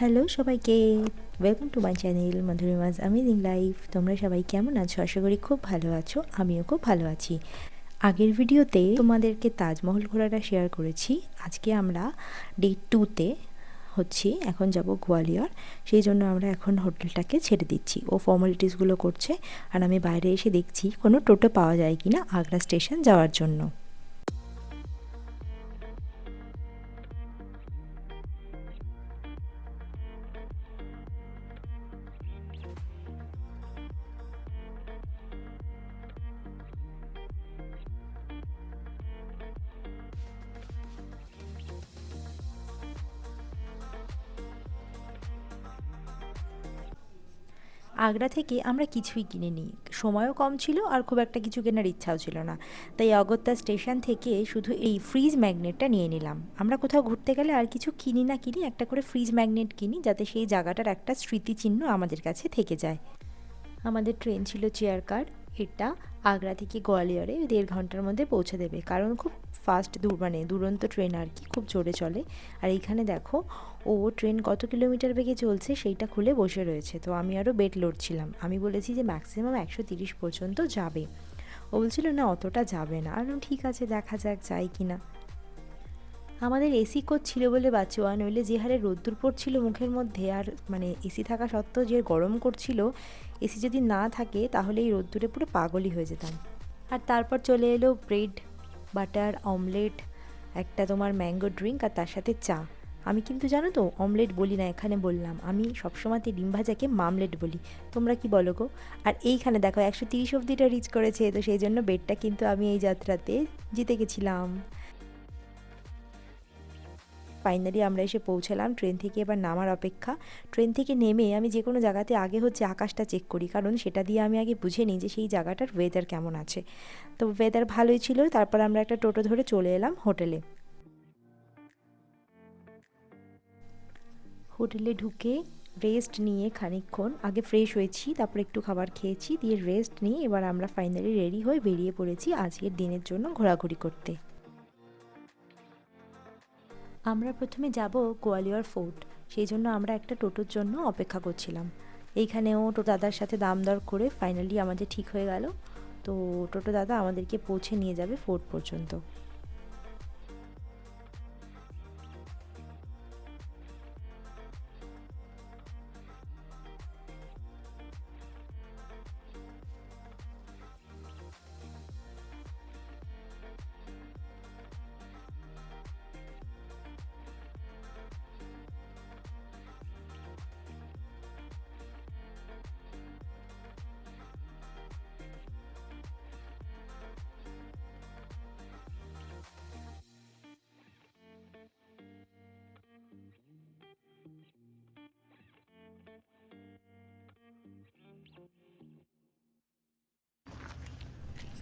Hello সবাইকে। Welcome to my channel Madhurima's amazing life তোমরা সবাই কেমন আছো? আশা করি খুব ভালো আছো, আমিও খুব ভালো আছি। আগের ভিডিওতে তোমাদেরকে তাজমহল ঘোরাটা শেয়ার করেছি। আজকে আমরা ডে টুতে হচ্ছি, এখন যাব গোয়ালিয়র। সেই জন্য আমরা এখন হোটেলটাকে ছেড়ে দিচ্ছি। ও ফর্মালিটিসগুলো করছে, আর আমি বাইরে এসে দেখছি কোনো টোটো পাওয়া যায় কি না আগ্রা স্টেশন যাওয়ার জন্য। আগ্রা থেকে আমরা কিছুই কিনে নিই সময়ও কম ছিল আর খুব একটা কিছু কেনার ইচ্ছাও ছিল না। তাই অগত্যা স্টেশন থেকে শুধু এই ফ্রিজ ম্যাগনেটটা নিয়ে নিলাম। আমরা কোথাও ঘুরতে গেলে আর কিছু কিনি না কিনি, একটা করে ফ্রিজ ম্যাগনেট কিনি যাতে সেই জায়গাটার একটা স্মৃতিচিহ্ন আমাদের কাছে থেকে যায়। আমাদের ট্রেন ছিল চেয়ার কার এটা আগ্রা থেকে গোয়ালিয়রে দেড় ঘণ্টার মধ্যে পৌঁছে দেবে। কারণ খুব ফাস্ট দূর মানে দুরন্ত ট্রেন আর কি, খুব জোরে চলে। আর এইখানে দেখো, ও ট্রেন কত কিলোমিটার বেগে চলছে সেইটা খুলে বসে রয়েছে। তো আমি আরও বেড লড়ছিলাম। আমি বলেছি যে ম্যাক্সিমাম একশো তিরিশ পর্যন্ত যাবে। ও বলছিল, না, অতটা যাবে না। আর ঠিক আছে, দেখা যাক, যাই কি না আমাদের এসি কোচ ছিল বলে বাচ্চা বাঁচোয়া নইলে যে হারে রোদ্দুর পড়ছিল মুখের মধ্যে, আর মানে এসি থাকা সত্ত্বেও যে গরম করছিল এসি যদি না থাকে, তাহলে এই রোদ্দুরে পুরো পাগলই হয়ে যেতাম। আর তারপর চলে এলো ব্রেড, বাটার, অমলেট, একটা তোমার ম্যাঙ্গো ড্রিঙ্ক আর তার সাথে চা। আমি কিন্তু জানো তো, অমলেট বলি না, এখানে বললাম। আমি সবসময়তে ডিম ভাজাকে মামলেট বলি। তোমরা কি বলো গো? আর এইখানে দেখো, একশো তিরিশ অব্দিটা রিচ করেছে, তো সেই জন্য বেডটা কিন্তু আমি এই যাত্রাতে জিতে গেছিলাম। ফাইনালি আমরা এসে পৌঁছালাম। ট্রেন থেকে এবার নামার অপেক্ষা। ট্রেন থেকে নেমে আমি যে কোনো জায়গাতে আগে হচ্ছে আকাশটা চেক করি, কারণ সেটা দিয়ে আমি আগে বুঝে নিই যে সেই জায়গাটার ওয়েদার কেমন আছে। তো ওয়েদার ভালোই ছিল, তারপর আমরা একটা টোটো ধরে চলে এলাম হোটেলে হোটেলে ঢুকে রেস্ট নিয়ে খানিকক্ষণ, আগে ফ্রেশ হয়েছি, তারপর একটু খাবার খেয়েছি, দিয়ে রেস্ট নিয়ে এবার আমরা ফাইনালি রেডি হয়ে বেরিয়ে পড়েছি আজকের দিনের জন্য ঘোরাঘুরি করতে। আমরা প্রথমে যাব গোয়ালিয়র ফোর্ট, সেই জন্য আমরা একটা টোটোর জন্য অপেক্ষা করছিলাম। এইখানেও টোটো দাদার সাথে দাম দর করে ফাইনালি আমাদের ঠিক হয়ে গেল। তো টোটো দাদা আমাদেরকে পৌঁছে নিয়ে যাবে ফোর্ট পর্যন্ত।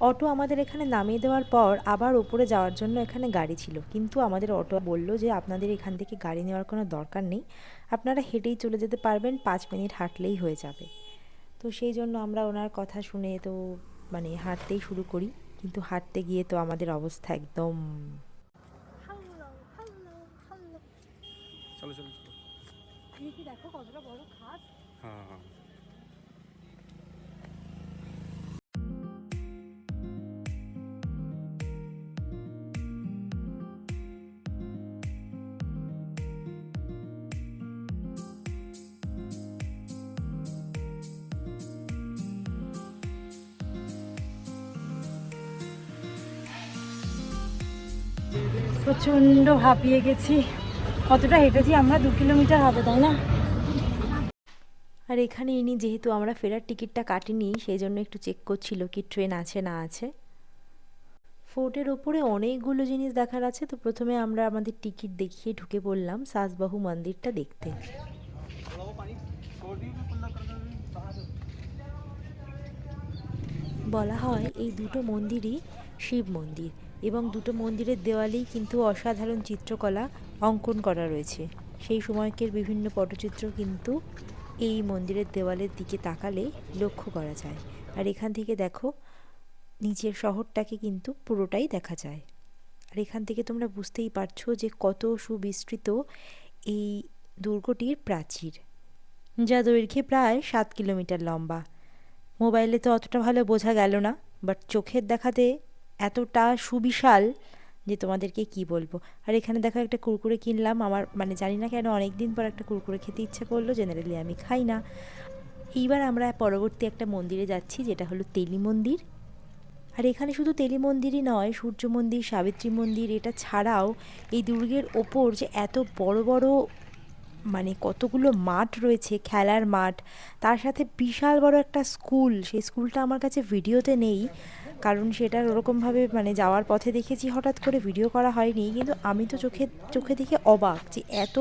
অটো আমাদের এখানে নামিয়ে দেওয়ার পর আবার ওপরে যাওয়ার জন্য এখানে গাড়ি ছিল। কিন্তু আমাদের অটো বলল যে আপনাদের এখান থেকে গাড়ি নেওয়ার কোনো দরকার নেই। আপনারা হেঁটেই চলে যেতে পারবেন পাঁচ মিনিট হাঁটলেই হয়ে যাবে। তো সেই জন্য আমরা ওনার কথা শুনে তো মানে হাঁটতেই শুরু করি। কিন্তু হাঁটতে গিয়ে তো আমাদের অবস্থা একদম চলো চলো চলো। দেখো কতটা বড় খাট। হ্যাঁ। প্রচণ্ড হাঁপিয়ে গেছি। কতটা হেঁটেছি আমরা দু কিলোমিটার হবে, তাই না? আর এখানে ইনি যেহেতু আমরা ফেরার টিকিটটা কাটিনি, সেই জন্য একটু চেক করছিল কি ট্রেন আছে না আছে। ফোর্টের ওপরে অনেকগুলো জিনিস দেখার আছে, তো প্রথমে আমরা আমাদের টিকিট দেখিয়ে ঢুকে পড়লাম সাজবাহু মন্দিরটা দেখতে। বলা হয় এই দুটো মন্দিরই শিব মন্দির। এবং দুটো মন্দিরের দেওয়ালেই কিন্তু অসাধারণ চিত্রকলা অঙ্কন করা রয়েছে। সেই সময়কের বিভিন্ন পটচিত্র কিন্তু এই মন্দিরের দেওয়ালের দিকে তাকালে লক্ষ্য করা যায়। আর এখান থেকে দেখো, নিচের শহরটাকে কিন্তু পুরোটাই দেখা যায়। আর এখান থেকে তোমরা বুঝতেই পারছ যে কত সুবিস্তৃত এই দুর্গটির প্রাচীর। যা দৈর্ঘ্যে প্রায় সাত কিলোমিটার লম্বা। মোবাইলে তো অতটা ভালো বোঝা গেল না, বাট চোখের দেখাতে এতটা সুবিশাল যে তোমাদেরকে কি বলব? আর এখানে দেখো একটা কুরকুরে কিনলাম, আমার মানে জানি না কেন অনেক দিন পর একটা কুরকুরে খেতে ইচ্ছে করল জেনারেলি আমি খাই না। এইবার আমরা পরবর্তী একটা মন্দিরে যাচ্ছি, যেটা হলো তেলি মন্দির। আর এখানে শুধু তেলি মন্দিরই নয়, সূর্য মন্দির, সাবিত্রী মন্দির, এটা ছাড়াও এই দুর্গের ওপর যে এত বড় বড় মানে কতগুলো মাঠ রয়েছে খেলার মাঠ। তার সাথে বিশাল বড় একটা স্কুল। সেই স্কুলটা আমার কাছে ভিডিওতে নেই কারণ সেটা ওরকমভাবে মানে যাওয়ার পথে দেখেছি হঠাৎ করে ভিডিও করা হয়নি। কিন্তু আমি তো চোখে চোখে দেখে অবাক যে এত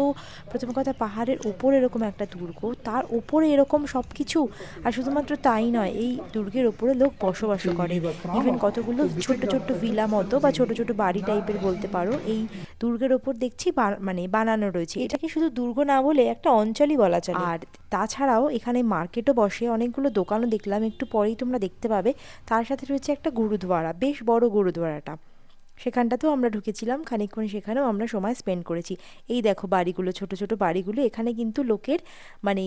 প্রথম কথা পাহাড়ের ওপর এরকম একটা দুর্গ তার ওপরে এরকম সব কিছু আর শুধুমাত্র তাই নয় এই দুর্গের ওপরে লোক বসবাস করে। ইভেন কতগুলো ছোট্ট ছোট্ট ভিলা মতো বা ছোট ছোট বাড়ি টাইপের বলতে পারো এই দুর্গের ওপর দেখছি মানে বানানো রয়েছে। এটাকে শুধু দুর্গ না বলে একটা অঞ্চলই বলা চলে। আর তাছাড়াও এখানে মার্কেটও বসে। অনেকগুলো দোকানও দেখলাম। একটু পরেই তোমরা দেখতে পাবে। তার সাথে রয়েছে একটা গুরুদ্বারা বেশ বড় গুরুদুয়ারাটা। সেখানটাতেও আমরা ঢুকেছিলাম, খানিকক্ষণ সেখানেও আমরা সময় স্পেন্ড করেছি। এই দেখো বাড়িগুলো, ছোট ছোট বাড়িগুলো, এখানে কিন্তু লোকের মানে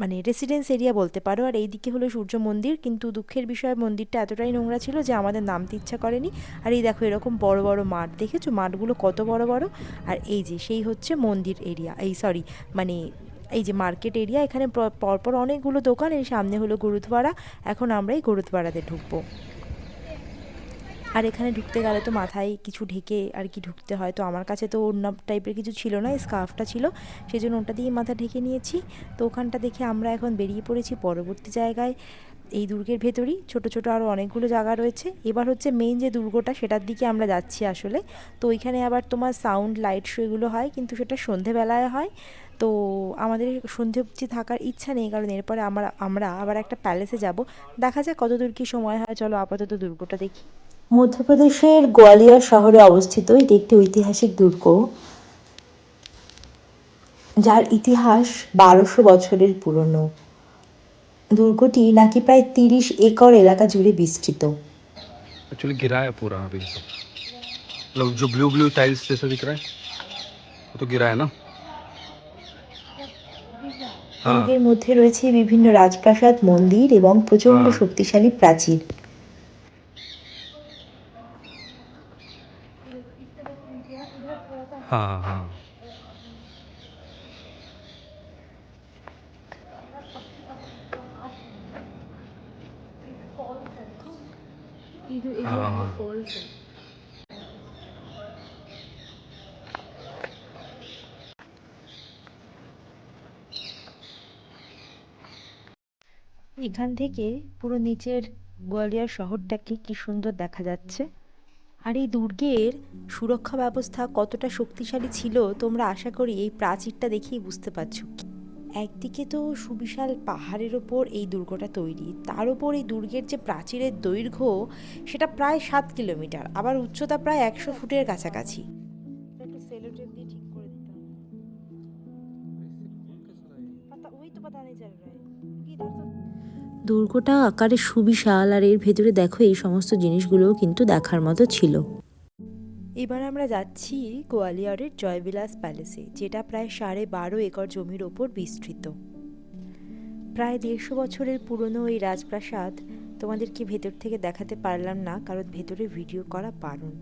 মানে রেসিডেন্স এরিয়া বলতে পারো। আর এইদিকে হলো সূর্য মন্দির, কিন্তু দুঃখের বিষয়, মন্দিরটা এতটাই নোংরা ছিল যে আমাদের নামতে ইচ্ছা করেনি। আর এই দেখো এরকম বড় বড় মাঠ, দেখেছ? মাঠগুলো কত বড় বড়। আর এই যে সেই হচ্ছে মন্দির এরিয়া এই সরি মানে এই যে মার্কেট এরিয়া এখানে পরপর অনেকগুলো দোকান, এর সামনে হলো গুরুদ্বারা এখন আমরা এই গুরুদ্বারাতে ঢুকবো। আর এখানে ঢুকতে গেলে তো মাথায় কিছু ঢেকে আর কি ঢুকতে হয়। তো আমার কাছে তো অন্য টাইপের কিছু ছিল না স্কার্ফটা ছিল। সেই জন্য ওটা দিয়ে মাথা ঢেকে নিয়েছি। তো ওখানটা দেখে আমরা এখন বেরিয়ে পড়েছি পরবর্তী জায়গায়, এই দুর্গের ভেতরই। ছোট ছোট আরও অনেকগুলো জায়গা রয়েছে। এবার হচ্ছে মেইন যে দুর্গটা, সেটার দিকে আমরা যাচ্ছি আসলে। তো ওইখানে আবার তোমার সাউন্ড লাইট শো এগুলো হয়, কিন্তু সেটা সন্ধেবেলায় হয়। তো আমাদের সন্ধে অবধি থাকার ইচ্ছা নেই, কারণ এরপরে আমরা আমরা আবার একটা প্যালেসে যাব। দেখা যাক কত দূর কি সময় হয়। চলো আপাতত দুর্গটা দেখি। মধ্যপ্রদেশের গোয়ালিয়র শহরে অবস্থিত এটি একটি ঐতিহাসিক দুর্গ যার ইতিহাস বারোশো বছরের পুরনো দুর্গটি নাকি প্রায় তিরিশ একর এলাকা জুড়ে বিস্তৃত एक्चुअली गिरा है पूरा अभी मतलब जो ब्लू ब्लू टाइल्स जैसा दिख रहा है वो तो गिरा है ना हाँ দুর্গের মধ্যে রয়েছে বিভিন্ন রাজপ্রাসাদ মন্দির এবং প্রচণ্ড হ্যাঁ। শক্তিশালী প্রাচীর हाँ हाँ हाँ এখান থেকে পুরো নিচের গোয়ালিয়র শহরটাকে কি সুন্দর দেখা যাচ্ছে আর এই দুর্গের সুরক্ষা ব্যবস্থা কতটা শক্তিশালী ছিল, তোমরা আশা করি এই প্রাচীরটা দেখেই বুঝতে পারছ। একদিকে তো সুবিশাল পাহাড়ের ওপর এই দুর্গটা তৈরি, তার ওপর এই দুর্গের যে প্রাচীরের দৈর্ঘ্য, সেটা প্রায় সাত কিলোমিটার, আবার উচ্চতা প্রায় একশো ফুটের কাছাকাছি। ওই তো দুর্গটা আকারে সুবিশাল আর এর ভেতরে দেখো এই সমস্ত জিনিসগুলোও কিন্তু দেখার মতো ছিল। এবার আমরা যাচ্ছি গোয়ালিয়রের জয়বিলাস প্যালেসে, যেটা প্রায় সাড়ে বারো একর জমির ওপর বিস্তৃত। প্রায় দেড়শো বছরের পুরনো এই রাজপ্রাসাদ, তোমাদেরকে ভেতর থেকে দেখাতে পারলাম না, কারণ ভেতরে ভিডিও করা বারণ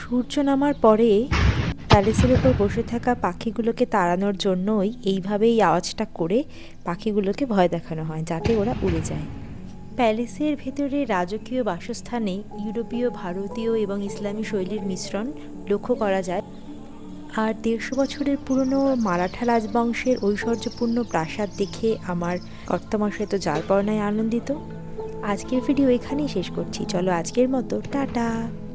সূর্য নামার পরে প্যালেসের উপর বসে থাকা পাখিগুলোকে তাড়ানোর জন্যই এইভাবেই আওয়াজটা করে পাখিগুলোকে ভয় দেখানো হয়, যাতে ওরা উড়ে যায়। প্যালেসের ভেতরে রাজকীয় বাসস্থানে ইউরোপীয়, ভারতীয় এবং ইসলামী শৈলীর মিশ্রণ লক্ষ্য করা যায়। আর দেড়শো বছরের পুরনো মারাঠা রাজবংশের ঐশ্বর্যপূর্ণ প্রাসাদ দেখে আমার কর্তামশাই তো যার পরনায় আনন্দিত। আজকের ভিডিও এখানেই শেষ করছি। চলো আজকের মতো, টাটা!